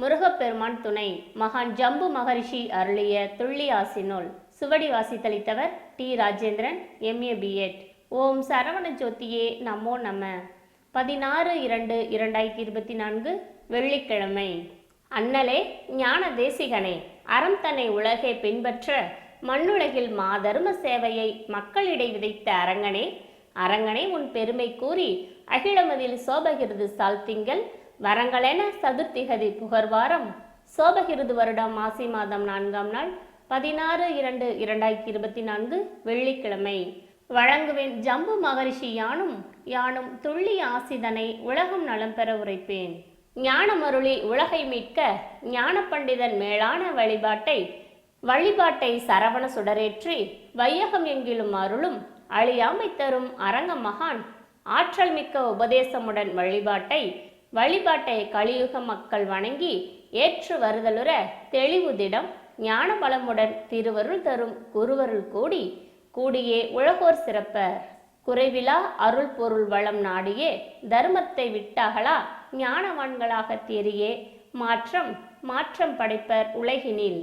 முருகப்பெருமான் துணை மகான் ஜம்பு மகரிஷி அருளிய துள்ளி ஆசினோல் சுவடி வாசித்தளித்தவர் டி ராஜேந்திரன் எம்ஏ பிஎட் ஓம் சரவண ஜோதியே நமோ நம. பதினாறு இரண்டு இரண்டாயிரத்தி இருபத்தி நான்கு வெள்ளிக்கிழமை. அண்ணலே ஞான தேசிகனே அறம் தன்னை உலகை பின்பற்ற மண்ணுலகில் மாதர்ம சேவையை மக்களிடை விதைத்த அரங்கனே அரங்கனே உன் பெருமை கூறி அகிலமதில் சோபகிருது சால்த்திங்கள் வரங்களென சதுர்த்திகதி புகர்வாரம். சோபகிருது வருடம் மாசி மாதம் நான்காம் நாள் பதினாறு இரண்டு இரண்டாயிரத்தி இருபத்தி நான்கு வெள்ளிக்கிழமை. வழங்குவேன் ஜம்பு மகரிஷி யானும் யானும் துள்ளி ஆசிதனை உலகம் நலம் பெற உரைப்பேன். ஞானமருளி உலகை மீட்க ஞான பண்டிதன் மேலான வழிபாட்டை வழிபாட்டை சரவண சுடரேற்றி வையகம் எங்கிலும் அருளும் அழியாமை தரும் அரங்க மகான் ஆற்றல் மிக்க உபதேசமுடன் வழிபாட்டை வழிபாட்டை கலியுக மக்கள் வணங்கி ஏற்று வருதலுற தெளிவுதிடம் ஞான பலமுடன் திருவருள் தரும் குருவருள் கூடி கூடியே உலகோர் சிறப்பர். குறைவிலா அருள் பொருள் வளம் நாடியே தர்மத்தை விட்டாகளா ஞானவான்களாக தேறியே மாற்றம் மாற்றம் படைப்பர் உலகினில்.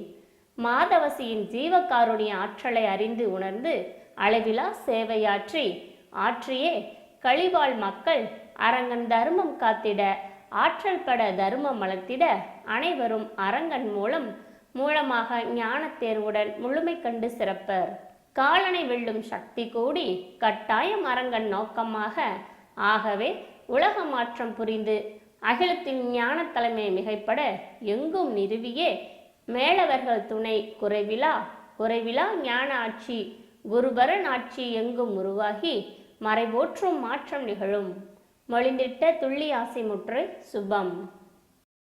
மாதவசியின் ஜீவகாருணிய ஆற்றலை அறிந்து உணர்ந்து அளவிலா சேவையாற்றி ஆற்றியே கழிவாள் மக்கள் அரங்கன் தர்மம் காத்திட ஆற்றல் பட தர்மம் வளர்த்திட அனைவரும் அரங்கன் மூலம் மூலமாக ஞான தேர்வுடன் முழுமை கண்டு சிறப்பர். காலனை வெல்லும் சக்தி கூடி கட்டாயம் அரங்கன் நோக்கமாக ஆகவே உலக மாற்றம் புரிந்து அகிலத்தின் ஞான தலைமை மிகைப்பட எங்கும் நிறுவியே மேலவர்கள் துணை குறைவிலா குறைவிலா ஞான ஆட்சி குருபரன் ஆட்சி எங்கும் உருவாகி மறைபோற்றும் மாற்றம் நிகழும். மொழிந்திட்ட துள்ளி ஆசை முற்று சுபம்.